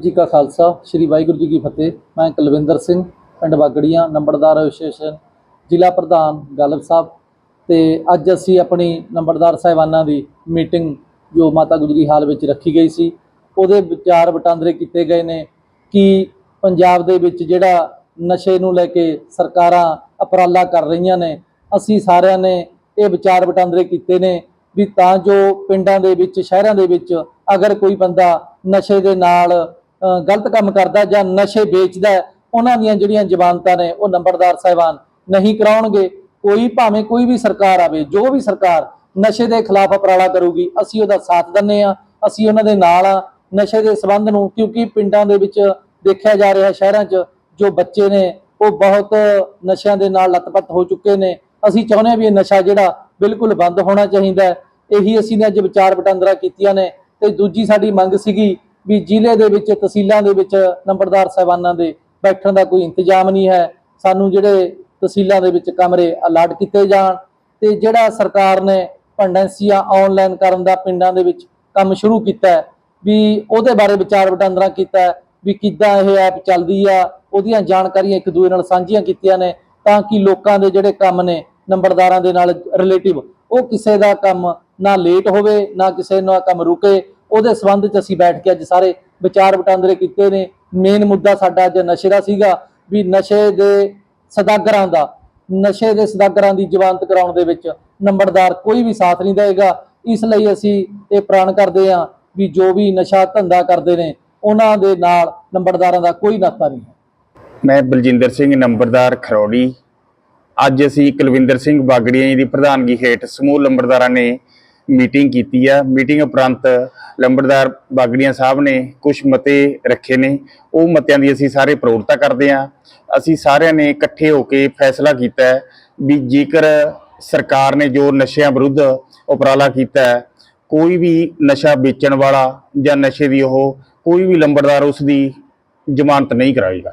ਜੀ ਕਾ ਖਾਲਸਾ, ਸ੍ਰੀ ਵਾਹਿਗੁਰੂ ਜੀ ਕੀ ਫਤਿਹ। ਮੈਂ ਕੁਲਵਿੰਦਰ ਸਿੰਘ, ਪਿੰਡ ਬਾਗੜੀਆਂ ਨੰਬਰਦਾਰ ਐਸੋਸੀਏਸ਼ਨ, ਜ਼ਿਲ੍ਹਾ ਪ੍ਰਧਾਨ ਗਾਲਬ ਸਾਹਿਬ। ਤੇ ਅੱਜ ਅਸੀਂ ਆਪਣੀ ਨੰਬਰਦਾਰ ਸਾਹਿਬਾਨਾਂ ਦੀ ਮੀਟਿੰਗ ਜੋ ਮਾਤਾ ਗੁਜਰੀ ਹਾਲ ਵਿੱਚ ਰੱਖੀ ਗਈ ਸੀ, ਉਹਦੇ ਵਿਚਾਰ ਵਟਾਂਦਰੇ ਕੀਤੇ ਗਏ ਨੇ ਕਿ ਪੰਜਾਬ ਦੇ ਵਿੱਚ ਜਿਹੜਾ ਨਸ਼ੇ ਨੂੰ ਲੈ ਕੇ ਸਰਕਾਰਾਂ ਅਪਰਾਲਾ ਕਰ ਰਹੀਆਂ ਨੇ, ਅਸੀਂ ਸਾਰਿਆਂ ਨੇ ਇਹ ਵਿਚਾਰ ਵਟਾਂਦਰੇ ਕੀਤੇ ਨੇ ਵੀ ਤਾਂ ਜੋ ਪਿੰਡਾਂ ਦੇ ਵਿੱਚ, ਸ਼ਹਿਰਾਂ ਦੇ ਵਿੱਚ ਅਗਰ ਕੋਈ ਬੰਦਾ ਨਸ਼ੇ ਦੇ ਨਾਲ ਗਲਤ ਕੰਮ ਕਰਦਾ ਜਾਂ ਨਸ਼ੇ ਵੇਚਦਾ, ਉਹਨਾਂ ਦੀਆਂ ਜਿਹੜੀਆਂ ਜ਼ਮਾਨਤਾਂ ਨੇ, ਉਹ ਨੰਬਰਦਾਰ ਸਾਹਿਬਾਨ ਨਹੀਂ ਕਰਾਉਣਗੇ। ਕੋਈ ਭਾਵੇਂ ਕੋਈ ਵੀ ਸਰਕਾਰ ਆਵੇ, ਜੋ ਵੀ ਸਰਕਾਰ ਨਸ਼ੇ ਦੇ ਖਿਲਾਫ ਉਪਰਾਲਾ ਕਰੂਗੀ, ਅਸੀਂ ਉਹਦਾ ਸਾਥ ਦਿੰਨੇ ਆ ਅਸੀਂ ਉਹਨਾਂ ਦੇ ਨਾਲ ਆ ਨਸ਼ੇ ਦੇ ਸੰਬੰਧ ਨੂੰ, ਕਿਉਂਕਿ ਪਿੰਡਾਂ ਦੇ ਵਿੱਚ ਦੇਖਿਆ ਜਾ ਰਿਹਾ ਸ਼ਹਿਰਾਂ 'ਚ, ਜੋ ਬੱਚੇ ਨੇ, ਉਹ ਬਹੁਤ ਨਸ਼ਿਆਂ ਦੇ ਨਾਲ ਲੱਤਪੱਤ ਹੋ ਚੁੱਕੇ ਨੇ। ਅਸੀਂ ਚਾਹੁੰਦੇ ਹਾਂ ਵੀ ਇਹ ਨਸ਼ਾ ਜਿਹੜਾ ਬਿਲਕੁਲ ਬੰਦ ਹੋਣਾ ਚਾਹੀਦਾ ਇਹੀ ਅਸੀਂ ਨੇ ਅੱਜ ਵਿਚਾਰ ਵਟਾਂਦਰਾ ਕੀਤੀਆਂ ਨੇ। ਤੇ ਦੂਜੀ ਸਾਡੀ ਮੰਗ ਸੀਗੀ ਵੀ ਜ਼ਿਲ੍ਹੇ ਦੇ ਵਿੱਚ, ਤਹਿਸੀਲਾਂ ਦੇ ਵਿੱਚ ਨੰਬਰਦਾਰ ਸਾਹਿਬਾਨਾਂ ਦੇ ਬੈਠਣ ਦਾ ਕੋਈ ਇੰਤਜ਼ਾਮ ਨਹੀਂ ਹੈ। ਸਾਨੂੰ ਜਿਹੜੇ ਤਹਿਸੀਲਾਂ ਦੇ ਵਿੱਚ ਕਮਰੇ ਅਲਾਟ ਕੀਤੇ ਜਾਣ ਤੇ ਜਿਹੜਾ ਸਰਕਾਰ ਨੇ ਪੰਡੈਂਸੀਆਂ ਆਨਲਾਈਨ ਕਰਨ ਦਾ ਪਿੰਡਾਂ ਦੇ ਵਿੱਚ ਕੰਮ ਸ਼ੁਰੂ ਕੀਤਾ ਵੀ ਉਹਦੇ ਬਾਰੇ ਵਿਚਾਰ ਵਟਾਂਦਰਾ ਕੀਤਾ ਵੀ ਕਿੱਦਾਂ ਇਹ ਐਪ ਚੱਲਦੀ ਆ, ਉਹਦੀਆਂ ਜਾਣਕਾਰੀਆਂ ਇੱਕ ਦੂਜੇ ਨਾਲ ਸਾਂਝੀਆਂ ਕੀਤੀਆਂ ਨੇ ਤਾਂ ਕਿ ਲੋਕਾਂ ਦੇ ਜਿਹੜੇ ਕੰਮ ਨੇ ਨੰਬਰਦਾਰਾਂ ਦੇ ਨਾਲ ਰਿਲੇਟਿਵ ਉਹ ਕਿਸੇ ਦਾ ਕੰਮ ਨਾ ਲੇਟ ਹੋਵੇ, ਨਾ ਕਿਸੇ ਦਾ ਕੰਮ ਰੁਕੇ ਉਹਦੇ ਸੰਬੰਧ 'ਚ ਅਸੀਂ ਬੈਠ ਕੇ ਅੱਜ ਸਾਰੇ ਵਿਚਾਰ ਵਟਾਂਦਰੇ ਕੀਤੇ ਨੇ। ਮੇਨ ਮੁੱਦਾ ਸਾਡਾ ਅੱਜ ਨਸ਼ੇ ਦਾ ਸੀਗਾ ਵੀ ਨਸ਼ੇ ਦੇ ਸਦਾਗਰਾਂ ਦਾ, ਨਸ਼ੇ ਦੇ ਸਦਾਗਰਾਂ ਦੀ ਜਵਾਨਤ ਕਰਾਉਣ ਦੇ ਵਿੱਚ ਨੰਬਰਦਾਰ ਕੋਈ ਵੀ ਸਾਥ ਨਹੀਂ ਦੇਵੇਗਾ। ਇਸ ਲਈ ਅਸੀਂ ਇਹ ਪ੍ਰਣ ਕਰਦੇ ਹਾਂ ਵੀ ਜੋ ਵੀ ਨਸ਼ਾ ਧੰਦਾ ਕਰਦੇ ਨੇ, ਉਹਨਾਂ ਦੇ ਨਾਲ ਨੰਬਰਦਾਰਾਂ ਦਾ ਕੋਈ ਨਾਤਾ ਨਹੀਂ ਹੈ। ਮੈਂ ਬਲਜਿੰਦਰ ਸਿੰਘ, ਨੰਬਰਦਾਰ ਖਰੋੜੀ। ਅੱਜ ਅਸੀਂ ਕੁਲਵਿੰਦਰ ਸਿੰਘ ਬਾਗੜੀਆਂ ਜੀ ਦੀ ਪ੍ਰਧਾਨਗੀ ਹੇਠ ਸਮੂਹ ਨੰਬਰਦਾਰਾਂ ਨੇ ਮੀਟਿੰਗ ਕੀਤੀ ਆ। ਮੀਟਿੰਗ ਉਪਰੰਤ ਲੰਬੜਦਾਰ ਬਾਗੜੀਆਂ ਸਾਹਿਬ ਨੇ ਕੁਝ ਮਤੇ ਰੱਖੇ ਨੇ। ਉਹ ਮਤਿਆਂ ਦੀ ਅਸੀਂ ਸਾਰੇ ਪ੍ਰੋੜਤਾ ਕਰਦੇ ਆ ਅਸੀਂ ਸਾਰਿਆਂ ਨੇ ਇਕੱਠੇ ਹੋ ਕੇ ਫੈਸਲਾ ਕੀਤਾ ਵੀ ਜੇਕਰ ਸਰਕਾਰ ਨੇ ਜੋ ਨਸ਼ਿਆਂ ਵਿਰੁੱਧ ਉਪਰਾਲਾ ਕੀਤਾ ਕੋਈ ਵੀ ਨਸ਼ਾ ਵੇਚਣ ਵਾਲਾ ਜਾਂ ਨਸ਼ੇ ਦੀ ਉਹ ਕੋਈ ਵੀ ਲੰਬੜਦਾਰ ਉਸ ਦੀ ਜ਼ਮਾਨਤ ਨਹੀਂ ਕਰਾਏਗਾ।